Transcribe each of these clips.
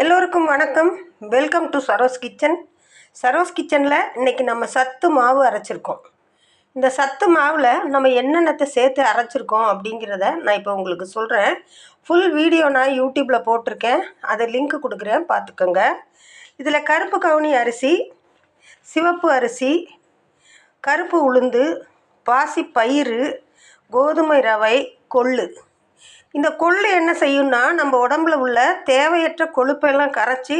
எல்லோருக்கும் வணக்கம். Welcome to Saro's kitchen Saro's கிச்சனில் இன்றைக்கி நம்ம சத்து மாவு அரைச்சிருக்கோம். இந்த சத்து மாவில் நம்ம என்னென்னத்தை சேர்த்து அரைச்சிருக்கோம் அப்படிங்கிறத நான் இப்போ உங்களுக்கு சொல்கிறேன் ஃபுல் வீடியோ நான் யூடியூப்பில் போட்டிருக்கேன். அதை லிங்க் கொடுக்குறேன். பார்த்துக்கோங்க. இதில் கருப்பு கவுனி அரிசி சிவப்பு அரிசி கருப்பு உளுந்து பாசி பயிறு கோதுமை ரவை கொள்ளு. இந்த கொள்ளு என்ன செய்யும்னா நம்ம உடம்புல உள்ள தேவையற்ற கொழுப்பெல்லாம் கரைச்சி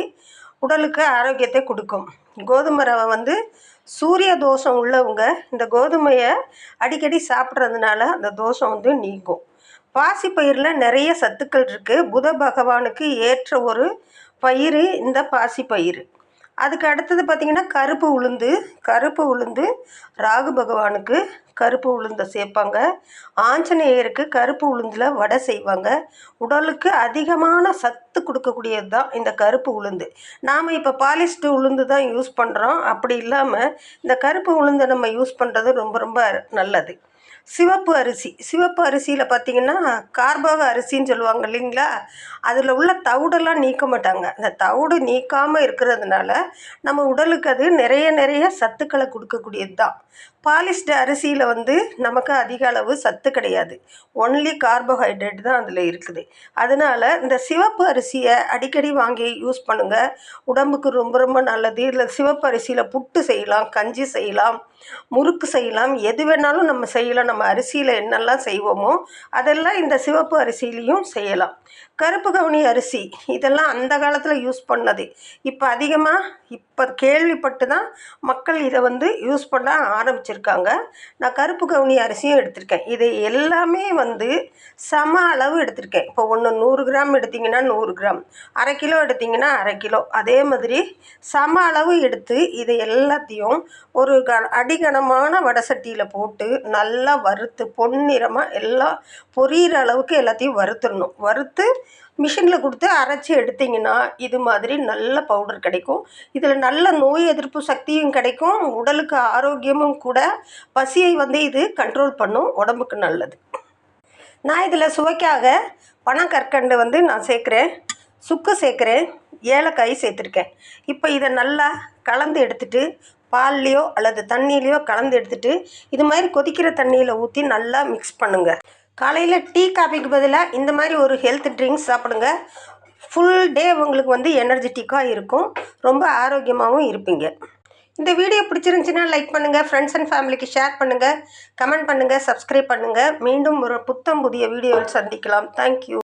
உடலுக்கு ஆரோக்கியத்தை கொடுக்கும். கோதுமை ரவை வந்து சூரிய தோஷம் உள்ளவங்க இந்த கோதுமையை அடிக்கடி சாப்பிட்றதுனால அந்த தோஷம் வந்து நீங்கும். பாசிப்பயிரில் நிறைய சத்துக்கள் இருக்குது புத பகவானுக்கு ஏற்ற ஒரு பயிர் இந்த பாசிப்பயிறு. அதுக்கு அடுத்தது பார்த்திங்கன்னா கருப்பு உளுந்து. கருப்பு உளுந்து ராகு பகவானுக்கு கருப்பு உளுந்தை சேர்ப்பாங்க. ஆஞ்சநேயருக்கு கருப்பு உளுந்தில் வடை செய்வாங்க. உடலுக்கு அதிகமான சத்து கொடுக்கக்கூடியது தான் இந்த கருப்பு உளுந்து. நாம் இப்போ பாலிஸ்டு உளுந்து தான் யூஸ் பண்ணுறோம் அப்படி இல்லாமல் இந்த கருப்பு உளுந்தை நம்ம யூஸ் பண்ணுறது ரொம்ப ரொம்ப நல்லது. சிவப்பு அரிசி. சிவப்பு அரிசியில் பார்த்திங்கன்னா கார்போக அரிசின்னு சொல்லுவாங்க இல்லைங்களா? அதில் உள்ள தவிடெல்லாம் நீக்க மாட்டாங்க. அந்த தவிடு நீக்காமல் இருக்கிறதுனால நம்ம உடலுக்கு அது நிறைய நிறைய சத்துக்களை கொடுக்கக்கூடியது தான் பாலிஸ்டு அரிசியில் வந்து நமக்கு அதிக அளவு சத்து கிடையாது. ஒன்லி கார்போஹைட்ரேட் தான் அதில் இருக்குது. அதனால் இந்த சிவப்பு அரிசியை அடிக்கடி வாங்கி யூஸ் பண்ணுங்கள் உடம்புக்கு ரொம்ப ரொம்ப நல்லது. இல்லை சிவப்பு அரிசியில் புட்டு செய்யலாம் கஞ்சி செய்யலாம் முறுக்கு செய்யலாம் எது வேணாலும் நம்ம செய்யலாம். நம்ம அரிசியில் என்னெல்லாம் செய்வோமோ அதெல்லாம் இந்த சிவப்பு அரிசியிலையும் செய்யலாம். கருப்பு கவுனி அரிசி இதெல்லாம் அந்த காலத்தில் யூஸ் பண்ணது. இப்போ அதிகமாக இப்போ கேள்விப்பட்டு தான் மக்கள் இதை வந்து யூஸ் பண்ண ஆரம்பிச்சிருக்காங்க. நான் கருப்பு கவுனி அரிசியும் எடுத்திருக்கேன். இது எல்லாமே வந்து சம அளவு எடுத்திருக்கேன். இப்போ ஒன்று நூறு கிராம் எடுத்திங்கன்னா நூறு கிராம் அரை கிலோ எடுத்திங்கன்னா அரை கிலோ. அதே மாதிரி சம அளவு எடுத்து இதை எல்லாத்தையும் ஒரு க அடிகனமான வடை சட்டியில் போட்டு நல்லா வறுத்து பொன்னிறமாக எல்லாம் பொரியிற அளவுக்கு எல்லாத்தையும் வறுத்துடணும். வறுத்து மிஷினில் கொடுத்து அரைச்சி எடுத்திங்கன்னா இது மாதிரி நல்ல பவுடர் கிடைக்கும். இதில் நல்ல நோய் எதிர்ப்பு சக்தியும் கிடைக்கும். உடலுக்கு ஆரோக்கியமும் கூட பசியை வந்து இது கண்ட்ரோல் பண்ணும். உடம்புக்கு நல்லது. நான் இதில் சுவைக்காக பனங்கற்கண்டு வந்து நான் சேர்க்குறேன். சுக்கு சேர்க்குறேன். ஏலக்காய் சேர்த்துருக்கேன். இப்போ இதை நல்லா கலந்து எடுத்துட்டு பால்லையோ அல்லது தண்ணியிலையோ கலந்து எடுத்துகிட்டு இது மாதிரி கொதிக்கிற தண்ணியில் ஊற்றி நல்லா மிக்ஸ் பண்ணுங்கள் காலையில் டீ காஃபிக்கு பதிலாக இந்த மாதிரி ஒரு ஹெல்த் ட்ரிங்க்ஸ் சாப்பிடுங்க. ஃபுல் டே உங்களுக்கு வந்து எனர்ஜெட்டிக்காக இருக்கும். ரொம்ப ஆரோக்கியமாகவும் இருப்பீங்க. இந்த வீடியோ பிடிச்சிருந்துச்சின்னா லைக் பண்ணுங்கள் ஃப்ரெண்ட்ஸ் அண்ட் ஃபேமிலிக்கு ஷேர் பண்ணுங்கள் கமெண்ட் பண்ணுங்கள் சப்ஸ்கிரைப் பண்ணுங்கள் மீண்டும் ஒரு புத்தம் புதிய வீடியோவில் சந்திக்கலாம். தேங்க்யூ